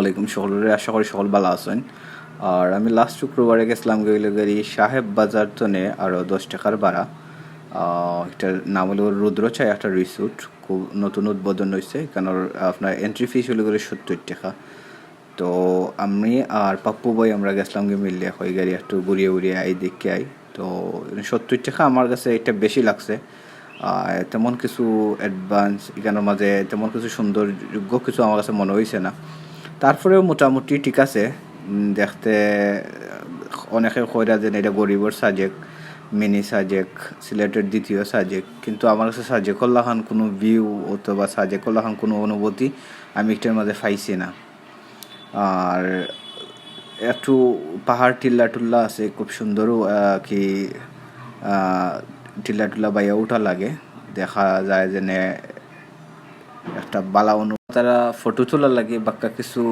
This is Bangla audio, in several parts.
আলাইকুম সকলের আশা করি সকল ভালো আছেন। আর আমি লাস্ট শুক্রবারে গেছিলাম গেলি সাহেব বাজার তনে আরও দশ টাকার আহ, এটার নাম হলো রুদ্রছায় একটা রিসোর্ট খুব নতুন উদ্বোধন হয়েছে কারণ আপনার এন্ট্রি ফিস হলো করে সত্তর টাকা। তো আমি আর পাপ্পু ভাই আমরা গেছিলাম গিয়ে মিললে ওই গাড়ি একটু ঘুরিয়ে ঘুরিয়ে আই দেখে আই। তো সত্তর টাকা আমার কাছে এটা বেশি লাগছে। তেমন কিছু অ্যাডভান্স এখানের মাঝে তেমন কিছু সৌন্দর্য কিছু আমার কাছে মনে হয়েছে না। তারপরেও মোটামুটি ঠিক আছে। দেখতে, অনেকে কইরা যে এটা গরিবর সাজেক মিনি সাজেক সিলেটের দ্বিতীয় সাজেক কিন্তু আমার কাছে সাজেকর লাখান কোনো ভিউ অথবা সাজেকর লাখান কোনো অনুভূতি আমি একটার মাঝে পাইছি না। আর একটু পাহাড় টিল্লা টুল্লা আছে, খুব সুন্দরও কি টিল্লা টুল্লা বাইয়া উঠা লাগে। দেখা যায় যেনে একটা বালা অনু তারা ফটো তোলার লাগে বাক্কা কিছু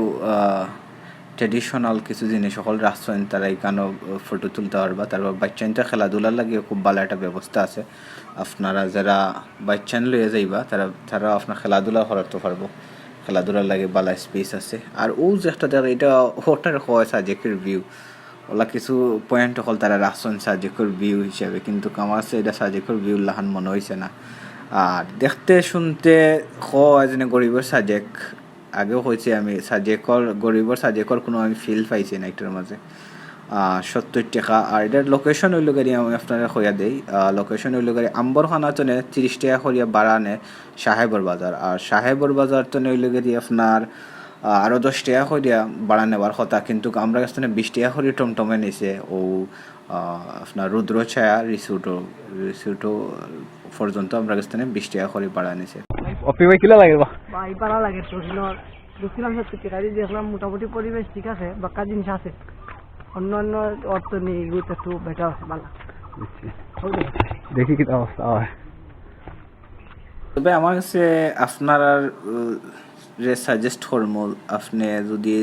ট্রেডিশনাল কিছু জিনিস সকল রাখছেন তারা এখানেও ফটো তুলতে পারবা? তারপর বাচ্চানটা খেলাধুলার লাগে খুব ভালো একটা ব্যবস্থা আছে। আপনারা যারা বাচ্চান লইয়া যাইবা, তারা তারা আপনার খেলাধুলা করাতে পারব। খেলাধুলার লাগে বালা স্পেস আছে। আর ও যে একটা দেখা এটা হোটার হয় সাজেকের ভিউ ওলা কিছু পয়েন্ট হল তারা রাখছেন সাজেকের ভিউ হিসাবে, কিন্তু আমার এটা সাজেকের ভিউ লাহান মনে হয়েছে না। আর দেখতে শুনতে যেন গরিবের সাজেক আগেও হয়েছে আমি সাজেকর গরিবর সাজেকর কোনো আমি ফিল পাইছি না এটার মাঝে সত্তর টাকা আর এটার লোকেশন হইল গাড়ি আমি আপনারা হইয়া দেই। লোকেশন হইল গাড়ি আম্বরখানা তো নে তিরিশ টাকা করিয়া বাড়া নে সাহেবর বাজার আর সাহেবর বাজার তো হইল গাড়ি আপনার আহ, আরও দশ টাকা করিয়া বাড়া নেবার কথা। কিন্তু আমরা কাছে বিশ টাকা করি টমটমে নিছে। ও আপনার রুদ্র ছায়া রিসুটো রিসুটো পর্যন্ত আমরা কাছে বিশ টাকা করে বাড়া নিছে। অপি ভাই কিলা লাগে ভাই পারা লাগে তো দেখছিলাম সত্যি টাকা দেখলাম মোটামুটি পরিবেশ ঠিক আছে বাক্কা জিনিস আছে। অন্য অন্য অর্থ নেই এগুলো একটু বেটার আছে ভালো। দেখি কি অবস্থা হয়। তবে আমার কাছে আপনার সাজেস্ট করব আপনি যদি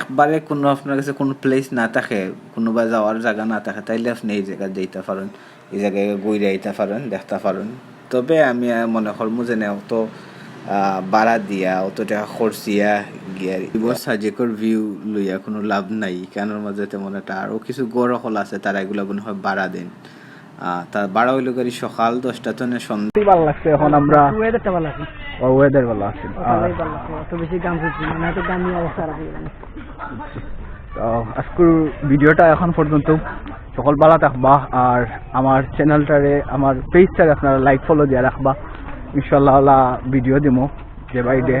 একবারে কোনো আপনার কাছে কোনো প্লেস না থাকে কোনোবা যাওয়ার জায়গা না থাকে তাইলে আপনি এই জায়গায় যাইতে পারেন এই জায়গায় ঘুরে আইতে পারেন দেখতে পারেন। তবে আমি মনে করব যে না অত বাড়া দিয়া অত টাকা খরচিয়া গিয়া এবার সাজেকর ভিউ লইয়া কোনো লাভ নাই কেনর মাঝে তেমন একটা আরও কিছু গড় হল আছে তারা এগুলো মনে হয় বাড়া দেন। আহ, তা বাড়া হইল গাড়ি সকাল দশটা তো সন্ধ্যা। ভালো লাগছে এখন আমরা ওয়েদারটা ভালো আছে। ওয়েদার ভালো আছে। বেশি গান শুনছি না হয়তো গান নিয়ে অবস্থা রাখি তো আজকের ভিডিওটা এখন পর্যন্ত। সকল ভালো থাকবা আর আমার চ্যানেলটারে আমার পেজটারে আপনারা লাইক ফলো দিয়ে রাখবা। ইনশাল্লাহ আল্লাহ ভিডিও দিব যে বাইডে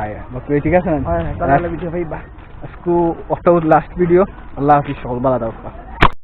আয় বাকি ঠিক আছে বা আজকে অত লাস্ট ভিডিও আল্লাহ হাফিজ সকল ভালো থাকবা।